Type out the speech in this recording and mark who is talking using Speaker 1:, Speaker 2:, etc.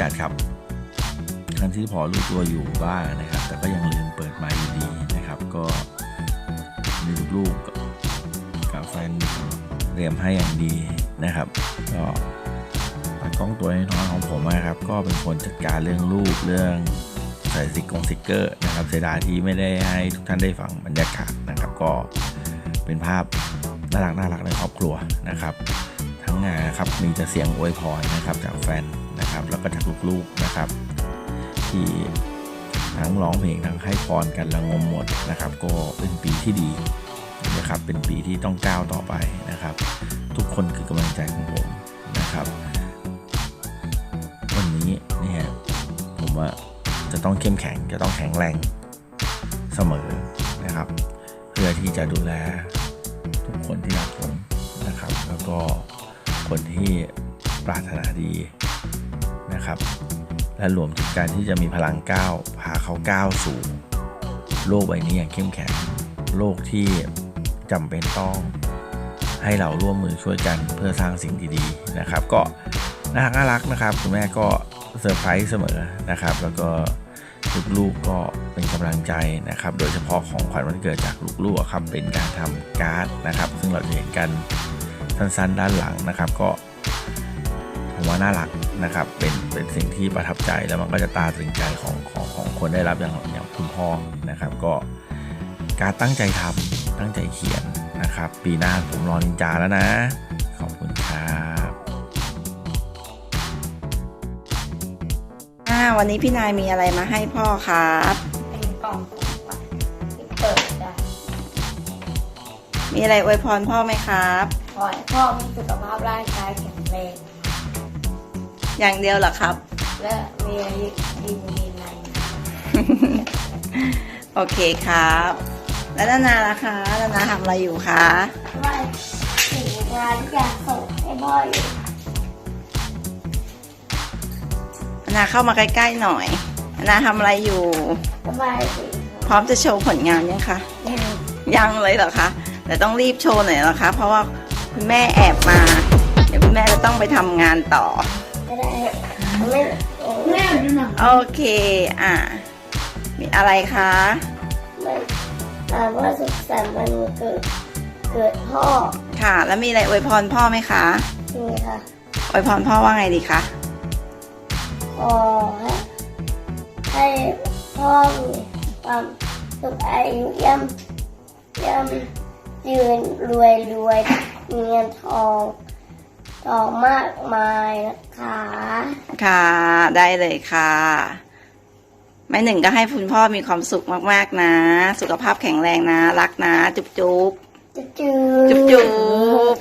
Speaker 1: จัดครับทั้งที่พอรู้ตัวอยู่บ้างนะครับ แต่ก็ยังลืมเปิดไมค์อยู่ดีนะครับ ก็มีลูกๆกับแฟนเตรียมให้อย่างดีนะครับ ก็กล้องตัวน้อยของผมนะครับ ก็เป็นคนจัดการเรื่องรูปเรื่องใส่สติกงสติกเกอร์นะครับเสียดายที่ไม่ได้ให้ทุกท่านได้ฟังบรรยากาศนะครับ ก็เป็นภาพน่ารักน่ารักในครอบครัวนะครับ ทั้งงานครับมีแต่เสียงอวยพรนะครับจากแฟน นะครับ แล้วก็จากลูกๆนะครับ ที่ทั้งร้องเพลงทั้งให้พรกันละงมหมดนะครับ ก็เป็นปีที่ดีนะครับ เป็นปีที่ต้องก้าวต่อไปนะครับ ทุกคนคือกำลังใจของผมนะครับ วันนี้เนี่ยผมว่าจะต้องเข้มแข็งจะต้องแข็งแรงเสมอนะครับ เพื่อที่จะดูแลทุกคนที่รักผมนะครับ แล้วก็คนที่ปรารถนาดี นะครับ และรวมถึงการที่จะมีพลังก้าวพาเขาก้าวสู่ โลกใบนี้อย่างเข้มแข็ง โลกที่จำเป็นต้องให้เราร่วมมือช่วยกันเพื่อสร้างสิ่งดีๆนะครับ ก็น่ารักน่ารักนะครับคุณแม่ก็เซอร์ไพรส์เสมอนะครับ แล้วก็ลูกๆก็เป็นกำลังใจนะครับ โดยเฉพาะของขวัญวันเกิดจากลูกๆครับเป็นการทำการ์ดนะครับ ซึ่งเราจะเห็นกันสั้นๆด้านหลังนะครับ ก็ ผมว่าน่ารักนะครับเป็นเป็นสิ่งที่ประทับใจแล้วมันก็จะตาตรึงใจของของของคนได้รับอย่างอย่างคุณพ่อนะครับ ก็การตั้งใจทำตั้งใจเขียนนะครับ ปีหน้าผมรอนินจาแล้วนะ ขอบคุณครับ
Speaker 2: อ่าวันนี้พี่นายมีอะไรมาให้พ่อครับ
Speaker 3: เป็นกล่องของขวัญที่เปิดได้
Speaker 2: มีอะไรอวยพรพ่อไหมครับ
Speaker 3: ขอให้พ่อมีสุขภาพร่างกายแข็งแรง
Speaker 2: อย่างเดียวเหรอครับ
Speaker 3: และมีอายุยืนยืนนาน
Speaker 2: โอเคครับ แล้วนานาล่ะคะนานาทำอะไรอยู่คะ
Speaker 3: ว่าถึงงานที่อยากส่งให้พ่ออยู่
Speaker 2: นานาเข้ามาใกล้ๆหน่อยนานาทำอะไรอยู่
Speaker 3: สบายดี
Speaker 2: พร้อมจะโชว์ผลงานยังคะ
Speaker 3: ยัง
Speaker 2: ยังเลยเหรอคะแต่ต้องรีบโชว์หน่อยนะคะ เพราะว่าคุณแม่แอบมา เดี๋ยวคุณแม่จะต้องไปทำงานต่อ
Speaker 3: ก็ได้ไม่แม่ดูหนัง
Speaker 2: โอเค อ่ามีอะไรคะ
Speaker 3: มันถามว่าสุขสันต์วันเกิดเกิดพ่อ
Speaker 2: ค่ะ แล้วมีอะไรอวยพรพ่อไหมคะ
Speaker 3: นี่ค่ะ
Speaker 2: อวยพรพ่อว่าไงดีคะ
Speaker 3: ขอให้พ่อมีความสุขอายุย่ำย่ำยืนรวยรวยมีเงินทอง ทองมากมายนะคะ
Speaker 2: ค่ะ ได้เลยค่ะ แม่หนึ่งก็ให้คุณพ่อมีความสุขมากๆนะ สุขภาพแข็งแรงนะ รักนะ จุ๊บจุ๊บ
Speaker 3: จุ๊บจุ๊
Speaker 2: จุ๊บจุ๊บ